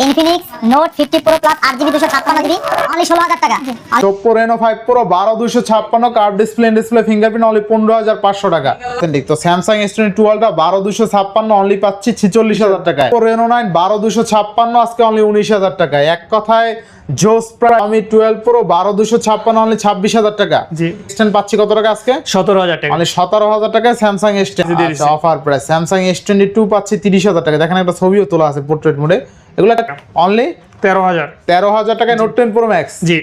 on Infinix note fifty pro plus আট GB দুশো ছাপ্পান্ন জিবি অনলি ষোলো হাজার টাকা। আর রেনো ফাইভ প্রো বারো দুশো ছাপ্পান্ন curve display display fingerprint only পনেরো হাজার পাঁচশো টাকা। ঠিক তো স্যামসাং এস টোয়েন্টি টুয়েলভটা বারো দুশো ছাপ্পান্ন অনলি পাচ্ছি ছিচল্লিশ হাজার টাকায়। রেনো নাইন বারো দুশো ছাপ্পান্ন আজকে অনলি উনিশ হাজার টাকায়। এক কথায় জোস প্রায় আমি টুয়েলভ প্রো বারো দুশো ছাপ্পান্ন অনলি ছাব্বিশ হাজার টাকা। জি। পাচ্ছি কত টাকা আজকে? সতেরো হাজার টাকা। মানে সতেরো হাজার টাকায় Samsung S offer price Samsung S twenty two পাচ্ছি তিরিশ হাজার টাকা দেখেন একটা ছবিও তোলা আছে পোর্ট্রেট মোডে এগুলো অনলি তেরো হাজার। তেরো হাজার টাকায় নোট টেন প্রো ম্যাক্স জি।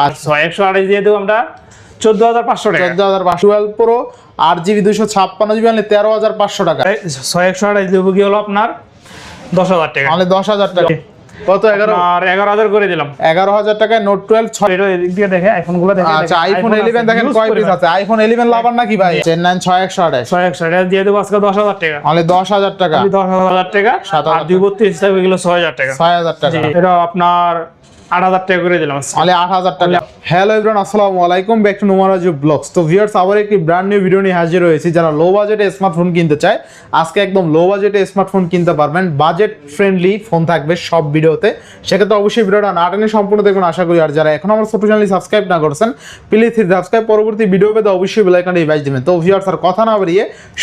আর ছয় একশো আড়াইশ দিয়ে দেবো আমরা চোদ্দ হাজার পাঁচশো টাকা। চোদ্দ হাজার পাঁচশো টুয়েলভ প্রো আট জিবি দুশো ছাপ্পান্ন জিবি অনলি তেরো হাজার পাঁচশো টাকা। ছয় একশো আড়াইশ দেবো কি হলো আপনার? দশ হাজার টাকা। অনলি দশ হাজার টাকা। কত এগারো? আর এগারো হাজার করে দিলাম। এগারো হাজার টাকায় নোট টুয়েলভ ছয় এটা এদিক দিয়ে দেখে আইফোনগুলো দেখে আচ্ছা আইফোন ইলেভেন দেখেন কয় পিস আছে? আইফোন ইলেভেন লাভার নাকি ভাই? চেন্নাই ছয় একশো আঠাশ। ছয় একশো এটা দিয়ে দেব আজকে দশ হাজার টাকা। মানে দশ হাজার টাকা। দশ হাজার টাকা সাত হাজার আর দুই হিসাবে থাকবে এগুলো ছয় হাজার টাকা। ছয় হাজার টাকা। এটা আপনার আট হাজার টাকা করে দিলাম। অনলি আট হাজার টাকা। হ্যালো আসসালামু আলাইকুম ব্যাক টু তো আবার একটি ব্র্যান্ড ভিডিও নিয়ে যারা লো বাজেটে স্মার্টফোন চায়, আজকে একদম লো বাজেটে স্মার্টফোন কিনতে পারবেন। বাজেট ফ্রেন্ডলি ফোন থাকবে সব ভিডিওতে সেক্ষেত্রে অবশ্যই না সম্পূর্ণ দেখুন, আশা করি। আর যারা আমার সাবস্ক্রাইব না করছেন সাবস্ক্রাইব পরবর্তী অবশ্যই তো আর কথা না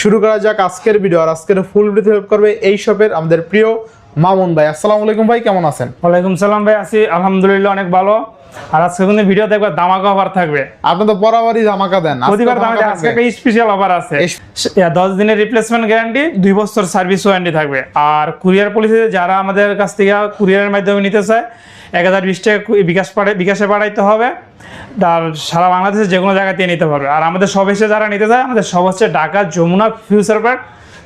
শুরু করা যাক আজকের ভিডিও আর আজকের ফুল হেল্প করবে এই শপের আমাদের প্রিয় মামুন ভাই আসসালামু আলাইকুম ভাই কেমন আছেন? ওয়ালাইকুম সালাম ভাই আছি আলহামদুলিল্লাহ অনেক ভালো। আর আজকে কিন্তু ভিডিও দেখবে দামাকা অফার থাকবে। আপনি তো বরাবরই ধামাকা দেন প্রতিবার ধামাকা আজকে একটা স্পেশাল অফার আছে। এস- ইয়া, দশ দিনের রিপ্লেসমেন্ট গ্যারান্টি দুই বছর সার্ভিস ওয়ারেন্টি থাকবে। আর কুরিয়ার পলিসিতে যারা আমাদের কাছ থেকে কুরিয়ারের মাধ্যমে নিতে চায় এক হাজার বিশ টাকা বিকাশ পাঠাই বিকাশে পাঠাইতে হবে। আর সারা বাংলাদেশে যে কোনো জায়গাতে নিতে পারবে। আর আমাদের সব এসে যারা নিতে চায় আমাদের সব হচ্ছে ঢাকা যমুনা ফিউচার পার্ক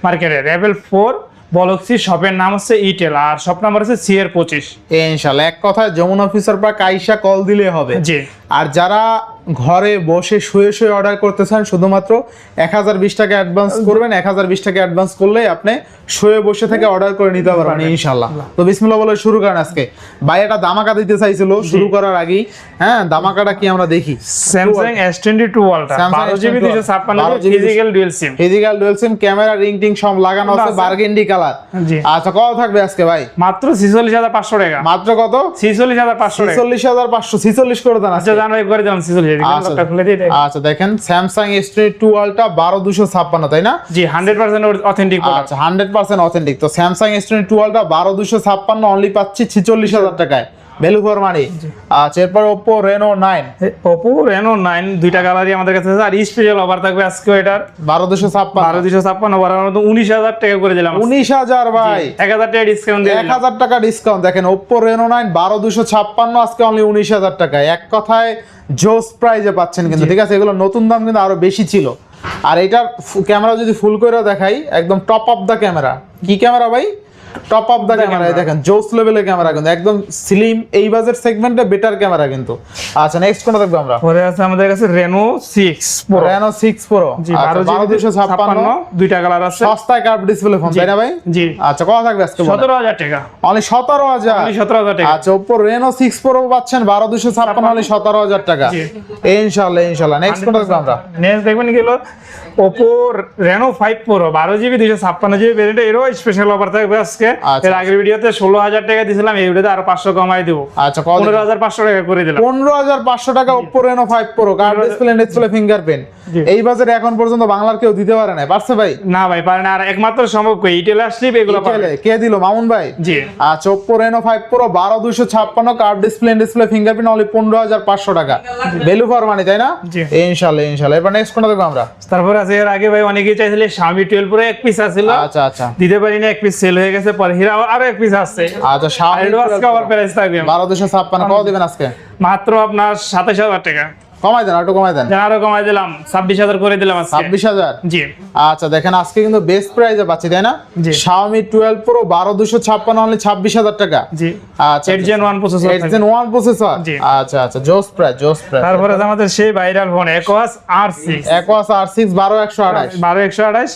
মার্কেটে রেবেল ফোর বলক্সি শপের নাম হচ্ছে ইটেল আর শপ নাম্বার হচ্ছে সি এর পঁচিশ। এ ইনশাল্লাহ এক কথায় যমুনা অফিসার পার্ক আইসা কল দিলে হবে। জি। আর যারা ঘরে বসে শুয়ে শুয়ে অর্ডার করতে চান শুধুমাত্র এক হাজার বিশ টাকা অ্যাডভান্স করবেন এক হাজার বিশ টাকা অ্যাডভান্স করলে আপনি শুয়ে বসে থেকে অর্ডার করে নিতে পারবেন ইনশাল্লাহ তো বিসমিল্লাহ বলে শুরু করেন আজকে। ভাই একটা দামাকা দিতে চাইছিল শুরু করার আগেই। হ্যাঁ দামাকাটা কি আমরা দেখি? Samsung S twenty two physical dual SIM physical dual SIM camera ring টিং সব লাগানো আছে। বার্গেন্ডি কালার আচ্ছা কত থাকবে আজকে ভাই? মাত্র ছিচল্লিশ হাজার পাঁচশো টাকা। মাত্র কত? ছিচল্লিশ হাজার পাঁচশো ছিচল্লিশ হাজার পাঁচশো ছিচল্লিশ করে দেন আচ্ছা। জানুয়ারি করে দিলাম ছিচল্লিশ আচ্ছা। আচ্ছা দেখেন স্যামসাং এস টু বারো দুশো ছাপ্পান্ন তাই না? জি হান্ড্রেড পার্সেন্ট অথেন্টিক আচ্ছা হান্ড্রেড পার্সেন্ট অথেন্টিক তো স্যামসাং এস টু বারো দুশো ছাপ্পান্ন অনলি পাচ্ছি ছিচল্লিশ হাজার টাকায়। Value for money. আচ্ছা এরপর Oppo Reno nine Oppo Reno nine দুইটা কালারই আমাদের কাছে আছে আর স্পেশাল অফার থাকবে আজকে এটার। বারো দুশো ছাপ্পান্ন। বারো দুশো ছাপ্পান্ন বারো মতো উনিশ হাজার টাকা করে দিলাম উনিশ হাজার ভাই। এক হাজার টাকা ডিসকাউন্ট এক হাজার টাকা ডিসকাউন্ট দেখেন ওপো রেনো নাইন বারো দুশো ছাপ্পান্ন আজকে অনলি উনিশ হাজার টাকায়। এক কথায় জোস প্রাইজে পাচ্ছেন কিন্তু ঠিক আছে? এগুলো নতুন দাম কিন্তু আরও বেশি ছিল। আর এটার ক্যামেরা যদি ফুল করে দেখাই একদম টপ অফ দ্য ক্যামেরা কি ক্যামেরা ভাই? টপ অফ দ্য ক্যামেরা দেখেন জোস লেভেলের ক্যামেরা কিন্তু একদম স্লিম এই বাজেট সেগমেন্টে বেটার ক্যামেরা কিন্তু। আচ্ছা নেক্সট কোনটা দেখব আমরা? পরে আছে আমাদের কাছে Reno six pro Reno six pro জি বারো বারো দুশো ছাপ্পান্ন। দুইটা কালার আছে। সস্তায় কার্ভ ডিসপ্লে ফোন তাই না ভাই? জি। আচ্ছা কত থাকবে আজকে সতেরো হাজার টাকা। অনলি সতেরো হাজার। সতেরো হাজার টাকা। আচ্ছা ওপো রেনো সিক্স প্রো পাচ্ছেন বারো দুশো ছাপ্পান্ন হলে সতেরো হাজার টাকা। জি। ইনশাল্লাহ ইনশাল্লাহ নেক্সট কোনটা দেখব আমরা? নেক্সট দেখবেন কি হলো? ওপো রেনো ফাইভ প্রো বারো জিবি দুইশো ছাপ্পান্ন জিবি ভেরিয়েন্ট এরও স্পেশাল অফার থাকবে আজকে। আচ্ছা। এর আগের ভিডিওতে ষোলো হাজার টাকা দিয়েছিলাম এই ভিডিওতে আরও পাঁচশো কমাই দেবো। আচ্ছা পনেরো হাজার পাঁচশো টাকা করে দিলাম। পনেরো হাজার পাঁচশো টাকা Oppo Reno five pro display জি। এই বাজারে এখন পর্যন্ত বাংলার কেউ দিতে পারে না পারছে ভাই? না ভাই পারে না। আর একমাত্র সম্ভব কই? ইটেল এগুলো পাবে। কে- দিল? মামুন ভাই? জি। আচ্ছা ওপো রেনো ফাইভ প্রো বারো দুশো ছাপ্পান্ন card display display fingerprint only পনেরো হাজার পাঁচশো টাকা। ভ্যালু ফর মানি তাই না। ইনশাল্লাহ ইনশাল্লাহ। এবার নেক্সট কোনটা দেখব আমরা? তারপরে আছে এর আগে ভাই অনেকেই চাইছিলে স্বামী টুয়েলভ প্রো এক পিস আছিল। আচ্ছা আচ্ছা। দিতে পারি না এক পিস সেল হয়ে গেছে পরে হিরা আরও এক পিস আসছে আচ্ছা Xiaomi আজকে আবার প্রাইস থাকবে। বারো দুশো ছাপ্পান্ন কত দিবেন আজকে? মাত্র আপনার সাতাশ হাজার টাকা। কমাই দেন একটু কমাই দেন। আরও কমাই দিলাম। ছাব্বিশ হাজার করে দিলাম ছাব্বিশ হাজার? জি। আচ্ছা দেখেন আজকে কিন্তু বেস্ট প্রাইজে পাচ্ছি তাই না। Xiaomi 12 Pro বারো দুশো ছাপ্পান্ন হলে ছাব্বিশ হাজার টাকা। জি। আচ্ছা eight gen one processor eight gen one processor আচ্ছা আচ্ছা জোস প্রাইস জোস প্রাইস তারপরে আমাদের সেই viral phone Aquos R six Aquos R six বারো একশো আঠাশ। বারো একশো আঠাশ।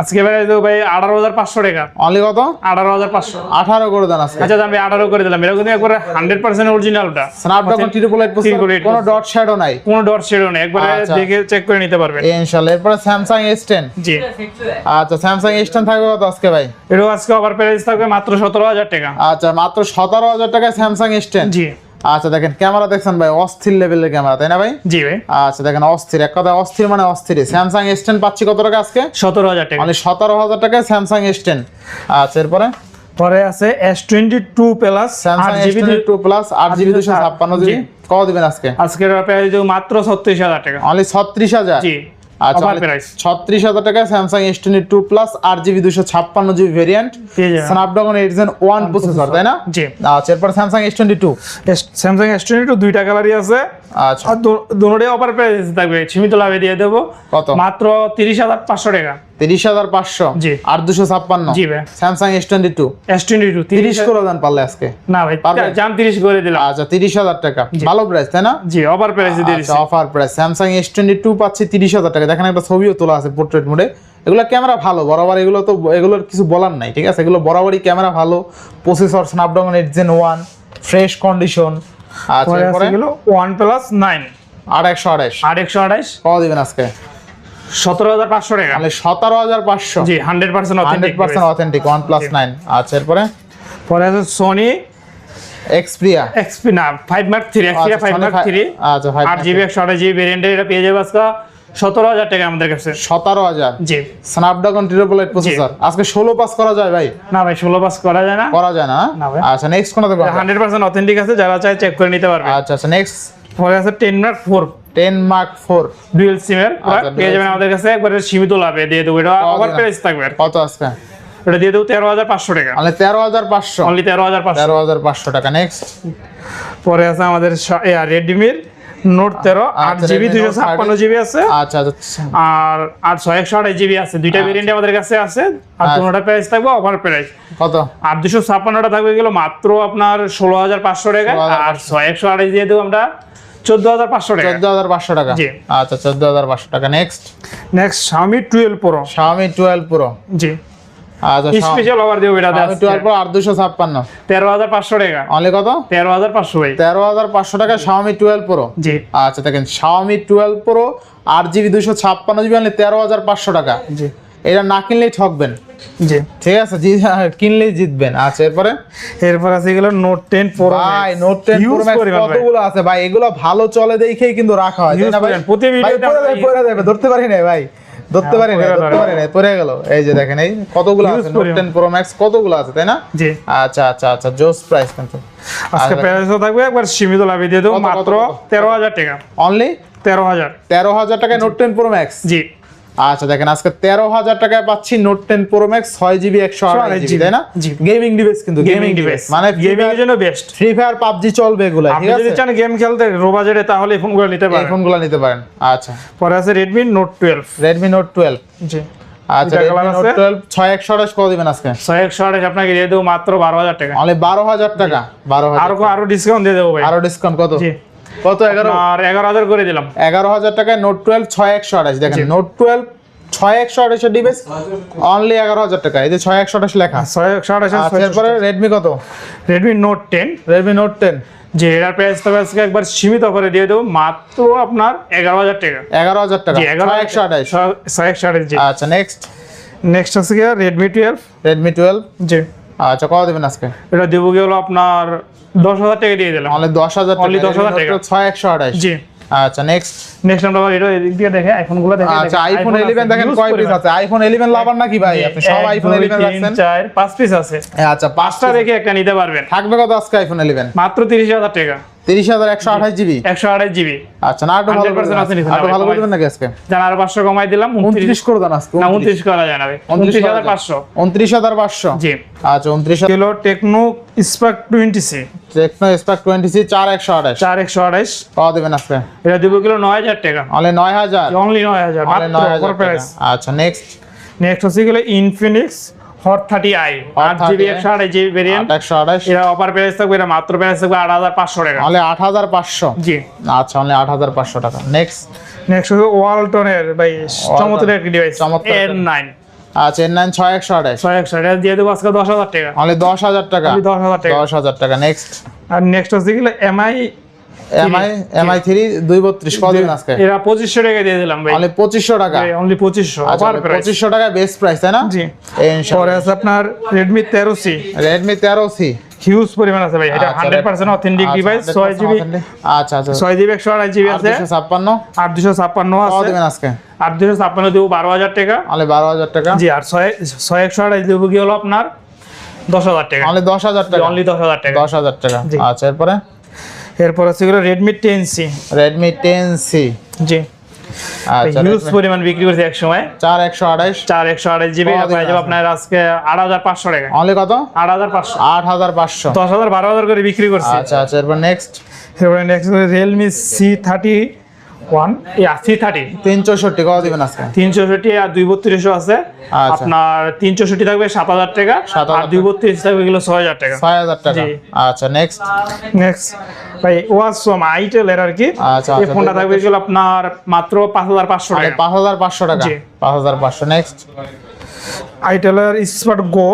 আজকে। দেবো ভাই আঠারো হাজার পাঁচশো টাকা। অনলি কত? আঠারো হাজার পাঁচশো। আঠারো করে দেন আজকে। আচ্ছা আমি আঠারো করে দিলাম। এটা কিন্তু একবারে হান্ড্রেড পার্সেন্ট অরিজিনালটা Snapdragon triple eight Triple eight কোনো ডট শ্যাডো নাই। কোনো ডট নেই। একবারে আচ্ছা। দেখে চেক করে নিতে পারবেন। এই ইনশাআল্লাহ। এরপরে স্যামসাং এস টেন জি। আচ্ছা স্যামসাং এস টেন থাকবে কত আজকে ভাই? আজকে প্রাইস থাকবে মাত্র সতেরো হাজার টাকা। আচ্ছা মাত্র সতেরো হাজার টাকায় স্যামসাং এস টেন জি। আচ্ছা দেখেন ক্যামেরা দেখছেন ভাই অস্থির লেভেলের ক্যামেরা তাই না ভাই? জি ভাই। আচ্ছা দেখেন অস্থির এক কথা অস্থির মানে অস্থির। স্যামসাং এস টেন পাচ্ছি কত টাকা আজকে? সতেরো হাজার টাকা। মানে সতেরো হাজার টাকায় স্যামসাং এস টেন আচ্ছা এরপরে? পরে আছে S twenty two plus Samsung S twenty two plus আট জিবি দুশো ছাপ্পান্ন জিবি। কত দিবেন আজকে? আজকের প্রাইস মাত্র ছত্রিশ হাজার টাকা। অনলি ছত্রিশ হাজার? জি। আচ্ছা ছত্রিশ হাজার টাকা Samsung S twenty two plus আট জিবি দুশো ছাপ্পান্ন GB variant Snapdragon eight gen one processor তাই না? জি। আচ্ছা এরপর Samsung S twenty two Samsung S twenty two দুইটা কালারই আছে। আচ্ছা। আর দুটোটাই অফার প্রাইস থাকবে। সীমিত লাভে দিয়ে দেবো। কত? মাত্র তিরিশ হাজার পাঁচশো টাকা। তিরিশ হাজার পাঁচশো জি। আর দুশো ছাপ্পান্ন। জি ভাই। Samsung S twenty two S twenty two তিরিশ করে দেন পারলে আজকে। না ভাই? জান তিরিশ করে দিলাম। আচ্ছা তিরিশ হাজার টাকা। ভালো প্রাইস তাই না? জি অফার প্রাইসে দিয়ে আচ্ছা offer price Samsung S twenty two পাচ্ছি তিরিশ হাজার টাকা। দেখেন একটা ছবিও তোলা আছে পোর্ট্রেট মোডে এগুলো ক্যামেরা ভালো বরাবর এগুলো তো এগুলোর কিছু বলার নাই ঠিক আছে? এগুলো বরাবরই ক্যামেরা ভালো। Processor Snapdragon eight gen one fresh condition আচ্ছা পরে এরপরে আছে গেলো ওয়ান প্লাস নাইন আর একশো আড়াইশ। আর একশো আঠাইশ কত দিবেন আজকে? সতেরো হাজার পাঁচশো টাকা। তাহলে সতেরো হাজার পাঁচশো। জি hundred percent hundred percent authentic OnePlus nine আচ্ছা এরপরে? পরে আছে সোনি এক্সপ্রিয়া এক্সপি না five mark three five mark three আচ্ছা আট জিবি একশো আঠাশ জিবি ভেরিয়েন্টের এটা পেয়ে যাবে আজকে। সতেরো হাজার টাকা আমাদের কাছে। সতেরো হাজার? জি। স্ন্যাপড্রাগন ট্রিপল এইট প্রসেসর আজকে ষোলো পাস করা যায় ভাই? না ভাই ষোলো পাস করা যায় না। করা যায় না। আচ্ছা নেক্সট কোনটা দেখব হান্ড্রেড পার্সেন্ট অথেন্টিক আছে যারা চায় চেক করে নিতে পারবে। আচ্ছা আচ্ছা নেক্সট পরে আছে ten mark four ten mark four. Dual সিমের পেয়ে যাবেন আমাদের কাছে একবারে সীমিত লাভে দিয়ে দেবো। এটা ওভার প্রাইস থাকবে। কত আজকে এটা দিয়ে দেবো তেরো হাজার পাঁচশো টাকা। মানে তেরো হাজার পাঁচশো। অনলি তেরো হাজার পাঁচশো। তেরো হাজার পাঁচশো টাকা নেক্সট পরে আছে আমাদের রেডমির নোট তেরো আট আচ্ছা, জিবি Redmi দুশো ছাপ্পান্ন জিবি আছে। আচ্ছা আচ্ছা আর আর ছয় একশো আঠাশ জিবি আছে। দুইটা ভেরিয়েন্ট আমাদের কাছে আছে। আর। দুটোটা প্রাইস থাকবে ওভার প্রাইস কত? আর দুশো ছাপ্পান্নটা থাকবে গেল মাত্র আপনার ষোলো হাজার পাঁচশো টাকা আর ছয় একশো আঠাশ দিয়ে দেবো আমরা চোদ্দ হাজার পাঁচশো টাকা। চোদ্দ হাজার পাঁচশো টাকা। জি। আচ্ছা চোদ্দ হাজার পাঁচশো টাকা। নেক্সট নেক্সট স্বামী twelve pro Xiaomi twelve pro জি। আচ্ছা স্পেশাল ওভার দেবো এটা দুশো ছাপ্পান্ন। তেরো হাজার পাঁচশো টাকা। অনলি কত? তেরো হাজার পাঁচশো ভাই। টাকা টুয়েলভ প্রো জি। আচ্ছা দেখেন আট জিবি দুশো ছাপ্পান্ন জিবি অনলি তেরো হাজার পাঁচশো টাকা। জি। এটা না কিনলেই ঠকবেন। জি। ঠিক আছে? জি কিনলেই জিতবেন। আচ্ছা এরপরে? এরপর আছে গেল নোট টেন প্রো ভাই নোট টেন প্রো কতগুলো আছে ভাই? এগুলো ভালো চলে দেখেই কিন্তু রাখা হয় ভাই? প্রতি ভিডিওতে ধরতে পারি না ভাই। ধরতে হ্যাঁ, পারি না ধরতে পারি না পরে গেল। এই যে দেখেন এই কতগুলো আছে? নোট করি টেন প্রো ম্যাক্স কতগুলো আছে তাই না? জি। আচ্ছা আচ্ছা আচ্ছা জোস প্রাইস কিন্তু আজকে প্রাইসও থাকবে একবার সীমিত লাভে দিয়ে দেবো মাত্র টাকা। অনলি টাকায় নোট টেন প্রো ম্যাক্স জি। আচ্ছা দেখেন আজকে তেরো হাজার টাকায় পাচ্ছি নোট টেন প্রো ম্যাক্স ছয় জিবি একশো আঠাশ জিবি তাই না? জি। গেমিং ডিভাইস কিন্তু গেমিং ডিভাইস মানে গেমিং এর জন্য বেস্ট ফ্রি ফায়ার পাবজি চলবে এগুলো আপনি যদি চান গেম খেলতে রো বাজেটে তাহলে এই ফোনগুলো নিতে পারেন। এই ফোনগুলো নিতে পারেন আচ্ছা। পরে আছে Redmi note twelve Redmi note twelve জি। আচ্ছা ছয় একশো আঠাশ কত দিবেন আজকে? ছয় একশো আঠাশ আপনাকে দিয়ে দেবো মাত্র বারো হাজার টাকা। অনলি বারো হাজার টাকা হাজার আরও আরও ডিসকাউন্ট দিয়ে দেবো ভাই। আরও ডিসকাউন্ট কত? জি। কত এগারো? আর এগারো হাজার করে দিলাম। এগারো হাজার টাকায় নোট টুয়েলভ ছয় একশো আঠাশ দেখেন নোট টুয়েলভ ছয় একশো আঠাশের ডিভাইস অনলি এগারো হাজার টাকা এই যে ছয় একশো আঠাশ লেখা। ছয় একশো আঠাশ আচ্ছা রেডমি কত? Redmi note ten Redmi note ten যে এটার প্রাইস তবে আজকে একবার সীমিত করে দিয়ে দেবো মাত্র আপনার এগারো হাজার টাকা। এগারো হাজার টাকা এগারো একশো আঠাশ। ছয় একশো আঠাশ আচ্ছা নেক্সট নেক্সট আছে গিয়ে রেডমি টুয়েলভ রেডমি টুয়েলভ জি। আচ্ছা কত দেবেন আজকে? এটা দেবো গিয়ে হলো আপনার দশ হাজার টাকা দিয়ে দিলাম। অনলি দশ হাজার দশ হাজার টাকা। ছয় একশো আঠাশ। জি। আচ্ছা নেক্সট নেক্সট আমরা এটা এদিক দিয়ে দেখে আইফোনগুলো দেখে আচ্ছা আইফোন ইলেভেন দেখেন কয় পিস আছে? আইফোন ইলেভেন লাভার নাকি ভাই? আপনি সব আইফোন ইলেভেন রাখছেন। চার পাঁচ পিস আছে। আচ্ছা পাঁচটা রেখে একটা নিতে পারবেন। থাকবে কত আজকে আইফোন ইলেভেন মাত্র তিরিশ হাজার টাকা। তিরিশ হাজার একশো আঠাশ জিবি? একশো আঠাশ জিবি। আচ্ছা না একটু ভালো 100% আছে নিচে, না একটু ভাই, ভালো করবেন নাকি আজকে? জান আরও পাঁচশো কমাই দিলাম উনত্রিশ। উনত্রিশ করে দেন আজকে না উনত্রিশ। করা যায় উনত্রিশ হাজার পাঁচশো। উনত্রিশ হাজার পাঁচশো? জি। আচ্ছা উনত্রিশ kilo Tecno spark twenty C Tecno spark twenty C চার একশো আঠাশ। চার একশো আঠাশ। কত দেবেন আজকে। এটা দেবো কিলো নয় হাজার টাকা। অনলি নয় হাজার? অনলি নয় হাজার নয় হাজার। আচ্ছা নেক্সট নেক্সট হচ্ছে গেলে ইনফিনিক্স হট থার্টি আই আট জিবি একশো আঠাশ জিবি ভেরিয়েন্ট একশো অফার প্রাইস থাকবে এটা মাত্র প্রাইস থাকবে আট হাজার পাঁচশো টাকা। অনলি আট হাজার পাঁচশো? জি। আচ্ছা অনলি আট হাজার পাঁচশো টাকা। নেক্সট নেক্সট হচ্ছে ওয়ালটনের ভাই চমৎকার একটি ডিভাইস চমৎকার এর নাইন আচ্ছা এর নাইন ছয় একশো আঠাশ। ছয় একশো এটা দিয়ে দেবো আজকে দশ হাজার টাকা। অনলি দশ হাজার টাকা। Only 10,000 টাকা। দশ হাজার টাকা। নেক্সট আর নেক্সট হচ্ছে কি এমআই এমআই এমআই থ্রি দুই বত্রিশ। কত দিন আজকে? এরা পঁচিশশো টাকা দিয়ে দিলাম ভাই। অনলি পঁচিশশো টাকা? অনলি পঁচিশশো। আচ্ছা অফার পঁচিশশো টাকা বেস্ট প্রাইস তাই না? জি। পরে আছে আপনার তেরো সি হিউজ পরিমাণ আছে ভাই। এটা হান্ড্রেড পার্সেন্ট অথেন্টিক ডিভাইস ছয় জিবি আচ্ছা আচ্ছা। ছয় জিবি একশো আড়াই জিবি আছে। দুশো ছাপ্পান্ন। আট দুশো ছাপ্পান্ন কত আছে। আজকে? আট দুশো ছাপ্পান্ন দেবো বারো হাজার টাকা। অনলি হাজার টাকা? জি আর ছয় ছয় একশো আড়াই দেবো কি হলো আপনার? দশ হাজার টাকা। অনলি দশ হাজার টাকা? অনলি দশ হাজার টাকা। দশ হাজার টাকা। জি। আচ্ছা এরপরে? এরপর আছে এগুলো Redmi ten C Redmi ten C জি। আচ্ছা হিউজ পরিমাণ বিক্রি করছে এক সময় চার একশো আঠাইশ চার একশো আড়াই জিবি পাওয়া যাবে আপনার আজকে আট হাজার পাঁচশো টাকা। অনলি কত? আট হাজার পাঁচশো। আট হাজার পাঁচশো। দশ হাজার বারো হাজার করে বিক্রি করছে। আচ্ছা আচ্ছা এরপর নেক্সট এরপর next Realme C thirty one C thirty তিন চৌষট্টি কত দিবেন আজকে? তিন চৌষট্টি আর দুই বত্রিশও আছে। আচ্ছা। আপনার তিন চৌষট্টি থাকবে সাত হাজার টাকা 7,000 আর দুই বত্রিশ থাকবে এগুলো ছয় হাজার টাকা। ছয় হাজার টাকা। আচ্ছা নেক্সট নেক্সট ভাই ওয়াসম আইটেলের আর কি। আচ্ছা, এই আচ্ছা, ফোনটা থাকবে এগুলো আপনার মাত্র পাঁচ হাজার পাঁচশো টাকা। পাঁচ হাজার পাঁচশো টাকা। পাঁচ হাজার পাঁচশো নেক্সট আইটেলের স্মার্ট গো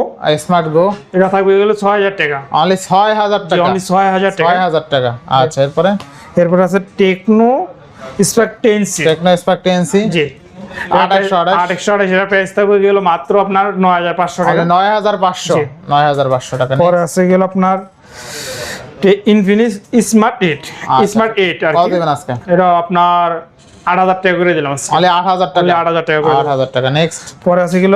স্মার্ট গো এটা থাকবে এগুলো ছয় হাজার টাকা। অনলি ছয় হাজার টাকা। অনলি ছয় হাজার ছয় হাজার টাকা। আচ্ছা এরপরে? এরপর আছে টেকনো স্পার্ক টেকনো স্পার্ক জি। মাত্র আপনার নয় হাজার পাঁচশো টাকা। নয় হাজার পাঁচশো। নয় হাজার পাঁচশো টাকা পরে আছে গেল আপনার Infinix smart eight. Smart eight আর এটা আপনার আট হাজার টাকা করে দিলাম। অনলি আট হাজার টাকা। আট 8,000 টাকা আট হাজার টাকা নেক্সট পরে আছে গেল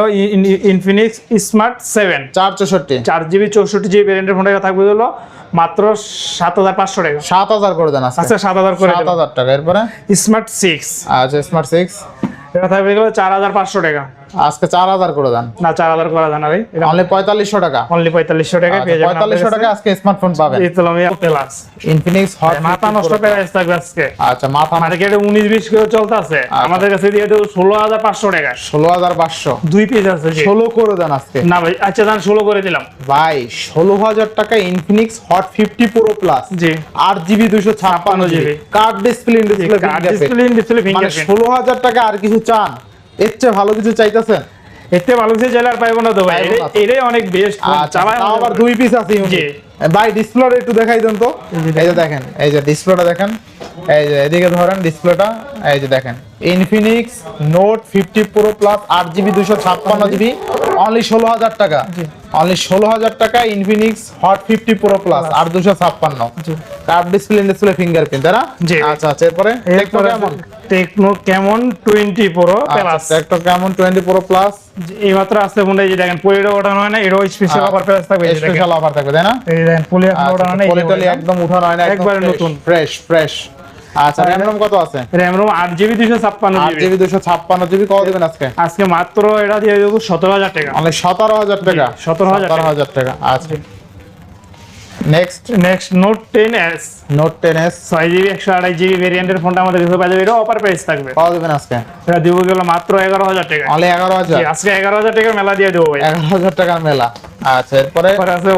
ইনফিনিক্স স্মার্ট সেভেন চার চৌষট্টি। চার জিবি চৌষট্টি জিবি ভ্যারিয়েন্টের ফোনটা থাকবে হলো মাত্র সাত হাজার পাঁচশো টাকা। সাত হাজার করে দেন আচ্ছা সাত হাজার করে সাত হাজার টাকা এরপরে? স্মার্ট সিক্স আচ্ছা স্মার্ট সিক্স এটা থাকবে গেলো চার হাজার পাঁচশো টাকা। আজকে চার হাজার করে দেন। না চার হাজার করা যায় না ভাই। অনলি পঁয়তাল্লিশশো টাকা। অনলি পঁয়তাল্লিশশো টাকা পেয়ে যাবেন পঁয়তাল্লিশশো টাকা আজকে স্মার্টফোন পাবেন। প্লাস ইনফিনিক্স হট মাথা নষ্ট প্রাইস থাকবে আজকে। আচ্ছা মাথা মার্কেটে উনিশ বিশ করে চলতে আছে আচ্ছা। আমাদের কাছে দিয়ে দেবো ষোলো হাজার পাঁচশো টাকা। ষোলো হাজার পাঁচশো। দুই পিস আছে ষোলো করে দেন আজকে। না ভাই আচ্ছা দাম ষোলো করে দিলাম। ভাই ষোলো হাজার টাকা Infinix hot fifty pro plus জি। আট জিবি দুশো ছাপ্পান্ন GB card display display display ষোলো হাজার টাকা আর কিছু চান? এর চেয়ে ভালো কিছু চাইতেছেন? এতে ভালো কিছু চাইলে আর পাইবো না তো ভাই। এটাই অনেক বেস্ট আচ্ছা তাও আবার দুই পিস আছে। ভাই ডিসপ্লেটা একটু দেখাই দেন তো। এই যে দেখেন। এই যে ডিসপ্লেটা দেখেন। এই যে এদিকে ধরেন ডিসপ্লেটা এই যে দেখেন। Infinix note fifty pro plus আট জিবি দুশো ছাপ্পান্ন জিবি অনলি ষোলো হাজার টাকা। অনলি ষোলো হাজার টাকা Infinix hot fifty pro plus আর দুশো ছাপ্পান্ন। কার্ভ ডিসপ্লে ডিসপ্লে ফিঙ্গারপ্রিন্ট তাই না? আচ্ছা আচ্ছা এরপরে Tecno Camon? Twenty pro plus Tecno Camon? Twenty pro plus এই মাত্র আসতে ফোনটা এই যে দেখেন পলিটা ওঠানো হয় না এটাও স্পেশাল অফার প্রাইস থাকবে। স্পেশাল অফার থাকবে তাই না? এই দেখেন পলি ওঠানো একদম উঠানো হয় না একবারে নতুন। ফ্রেশ ফ্রেশ আচ্ছা র্যাম রোম কত আছে? র্যাম রোম আট জিবি দুশো ছাপ্পান্ন আট জিবি জিবি দুশো ছাপ্পান্ন জিবি কত দেবেন আজকে? আজকে মাত্র এটা দিয়ে দেবো সতেরো টাকা। অনেক সতেরো টাকা? 17,000 টাকা। আচ্ছা। Next next note ten S note ten S ছয় জিবি একশো আড়াই জিবি ভেরিয়েন্টের ফোনটা আমাদের কাছে পাওয়া যাবে। এটা অফার প্রাইস থাকবে। কত দেবেন আজকে? এটা দিব গেল মাত্র এগারো হাজার টাকা। অনলি এগারো হাজার? জি, আজকে এগারো হাজার টাকার মেলা দিয়ে দেবো ভাই। এগারো হাজার টাকার মেলা। আচ্ছা এরপরে? আছে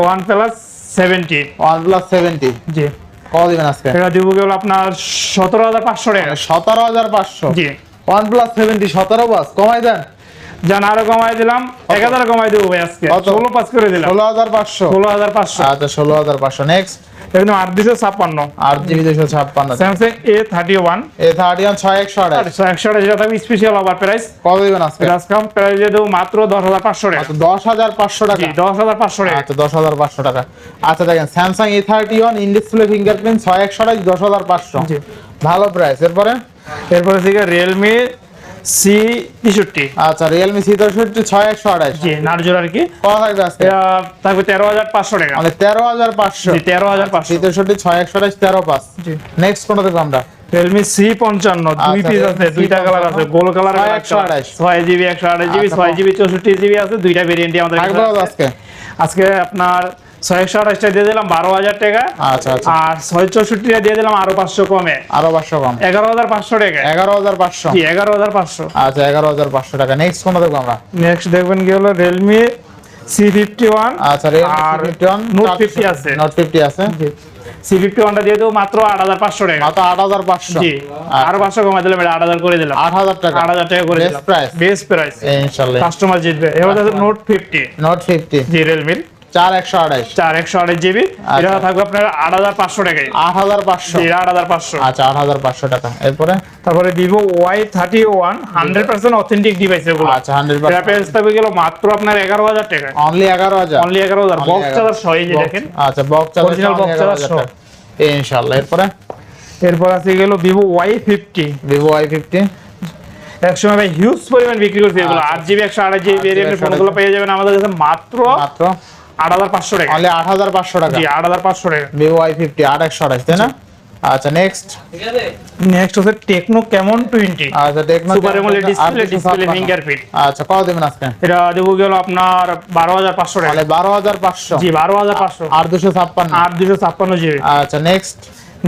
সেভেন্টি ওয়ান প্লাস সেভেন্টি জি। কত দিবেন আজকে? এটা দিব গেল আপনার সতেরো হাজার পাঁচশো টাকা। সতেরো হাজার পাঁচশো? জি। ওয়ান প্লাস সেভেন্টি সতেরো বাস কমাই দেন। যান আরও কমাই দিলাম। এক হাজার কমাই দেবো ভাই আজকে। কত? ষোলো পাঁচ করে দিলাম। ষোলো হাজার পাঁচশো। ষোলো হাজার পাঁচশো। আচ্ছা ষোলো হাজার পাঁচশো। নেক্সট একদম আট দুশো ছাপ্পান্ন। আট জিবি দুশো ছাপ্পান্ন Samsung A thirty one A thirty one ছয় একশো আঠাশ একশো আঠাশ যেটা স্পেশাল অফার প্রাইস কত দিবেন আজকে আজকে প্রাইস দেবো মাত্র দশ হাজার পাঁচশো টাকা। দশ হাজার পাঁচশো টাকা। দশ হাজার পাঁচশো টাকা। আচ্ছা দশ হাজার পাঁচশো টাকা। আচ্ছা দেখেন Samsung A thirty one in display fingerprint ছয় একশো আঠাশ দশ হাজার পাঁচশো। ভালো প্রাইস এরপরে? এরপরে থেকে রিয়েলমি সি তেষট্টি আচ্ছা রিয়েলমি সি তেষট্টি ছয় একশো আঠাশ জি নার্জোর আর কি। কত থাকবে আজকে? থাকবে তেরো হাজার পাঁচশো টাকা। মানে তেরো হাজার পাঁচশো। তেরো হাজার পাঁচশো। তেষট্টি ছয় একশো তেরো পাঁচ। জি। নেক্সট কোনটা দেখব আমরা? রিয়েলমি সি পঞ্চান্ন দুই আচ্ছা, পিস আছে দুইটা কালার আছে গোল কালার ছয় জিবি একশো জিবি আচ্ছা, ছয় জিবি চৌষট্টি জিবি আছে দুইটা ভেরিয়েন্টই আমাদের। আজকে? আজকে আপনার ছয় একশো আঠাশটা দিয়ে দিলাম বারো হাজার টাকা। আচ্ছা আচ্ছা। আর ছয় চৌষট্টিটা দিয়ে দিলাম আরও পাঁচশো কমে। আরও পাঁচশো কম। এগারো হাজার পাঁচশো টাকা। এগারো হাজার পাঁচশো। এগারো হাজার পাঁচশো। আচ্ছা এগারো হাজার পাঁচশো টাকা। নেক্সট কোনটা দেখব আমরা? নেক্সট দেখবেন কি হলো রিয়েলমি সি ফিফটি ওয়ান আচ্ছা আর রিয়েলমি ফিফটি ওয়ান Note 50 আছে। নোট ফিফটি আছে? সি ফিফটি ওয়ানটা দিয়ে দেবো মাত্র আট হাজার পাঁচশো টাকা। মাত্র আট হাজার পাঁচশো। জি আরও পাঁচশো কমাই দিলাম আট হাজার করে দিলাম। আট হাজার টাকা। আট হাজার টাকা করে দিলাম। price? বেস্ট প্রাইস ইনশাল্লাহ। কাস্টমার জিতবে। এবার নোট ফিফটি নোট ফিফটি জি রিয়েলমির চার একশো আড়াইশ। চার একশো জিবি। এটা থাকবে আপনার আট হাজার পাঁচশো টাকায়। আট হাজার পাঁচশো। আট হাজার পাঁচশো। আচ্ছা আট হাজার পাঁচশো টাকা। এরপরে? তারপরে Vivo Y thirty one hundred percent authentic device এগুলো আচ্ছা হান্ড্রেড এটা প্রাইস থাকবে গেল মাত্র আপনার এগারো হাজার টাকা। অনলি এগারো হাজার? অনলি এগারো হাজার। বক্স চার্জার সহ এই যে দেখেন। আচ্ছা বক্স চার্জার সহ। ইনশাল্লাহ এরপরে? এরপর আছে গেল Vivo Y fifty Vivo Y fifty একসময় ভাই হিউজ পরিমাণ বিক্রি করছে এগুলো। আচ্ছা। আট জিবি একশো আঠাশ জিবি ভেরিয়েন্টের 128 ফোনগুলো পেয়ে যাবেন আমাদের কাছে মাত্র মাত্র আট হাজার পাঁচশো টাকা। অনলি আট হাজার পাঁচশো টাকা। জি আট হাজার পাঁচশো টাকা। ভিভো ওয়াই ফিফটি আট একশো আঠাশ তাই না? আচ্ছা নেক্সট নেক্সট হচ্ছে টেকনো কেমন আচ্ছা Tecno super AMOLED display display fingerprint আচ্ছা কত দেবেন আজকে? এটা দেবো গেল আপনার টাকা। জি জিবি। আচ্ছা নেক্সট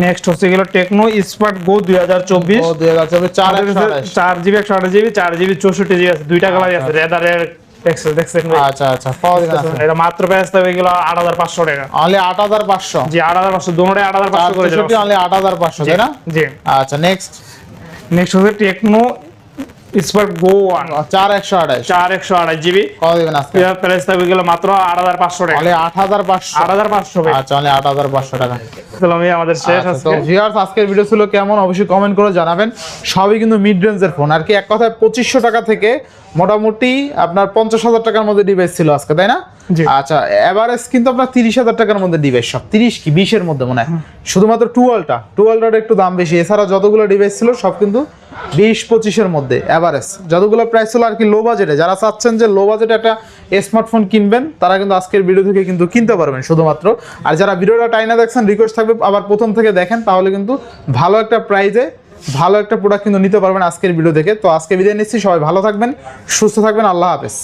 নেক্সট হচ্ছে গেল টেকনো স্মার্ট গো দুই হাজার চব্বিশ। ও দুই হাজার চার একশো আঠাশ। চার জিবি একশো আঠাশ জিবি চার জিবি চৌষট্টি জিবি আছে। দুইটা কালারই আছে রেদারের এক্সেল দেখছেন আচ্ছা আচ্ছা এটা মাত্র গেল টাকা। অনলি জি চার করে দিলাম। অনলি আট হাজার পাঁচশো তাই না? জি আচ্ছা নেক্সট নেক্সট হচ্ছে টেকনো স্মার্ট গো ওয়ান চার একশো আঠাশ। চার একশো আঠাশ জিবি। কত দেবেন আজকে? এটার প্রাইস থাকবে গেল মাত্র আট হাজার পাঁচশো টাকা। আট হাজার পাঁচশো। আট হাজার পাঁচশো আচ্ছা আট হাজার পাঁচশো টাকা। তাহলে আমাদের শেষ আচ্ছা, ভিউয়ার্স আজকের ভিডিও ছিল কেমন? অবশ্যই কমেন্ট করে জানাবেন। সবই কিন্তু মিড রেঞ্জের ফোন আর কি এক কথায় পঁচিশশো টাকা থেকে মোটামুটি আপনার পঞ্চাশ হাজার টাকার মধ্যে ডিভাইস ছিল আজকে তাই না। আচ্ছা এভারেজ কিন্তু আপনার তিরিশ হাজার টাকার মধ্যে ডিভাইস সব। তিরিশ কি বিশের মধ্যে মনে হয়? শুধুমাত্র টুয়েলটা টুয়েলটার একটু দাম বেশি। এছাড়া যতগুলো ডিভাইস ছিল সব কিন্তু বিশ পঁচিশের মধ্যে এভারেজ যতগুলো প্রাইস ছিল আর কি লো বাজেটে যারা চাচ্ছেন যে লো বাজেটে একটা স্মার্টফোন কিনবেন তারা কিন্তু আজকের ভিডিও থেকে কিন্তু কিনতে পারবেন শুধুমাত্র। আর যারা ভিডিওটা টাইনা দেখছেন রিকোয়েস্ট থাকবে আবার প্রথম থেকে দেখেন তাহলে কিন্তু ভালো একটা প্রাইজে ভালো একটা প্রোডাক্ট কিন্তু নিতে পারবেন আজকের ভিডিও দেখে। তো আজকে বিদায় নিচ্ছি, সবাই ভালো থাকবেন, সুস্থ থাকবেন, আল্লাহ হাফেজ।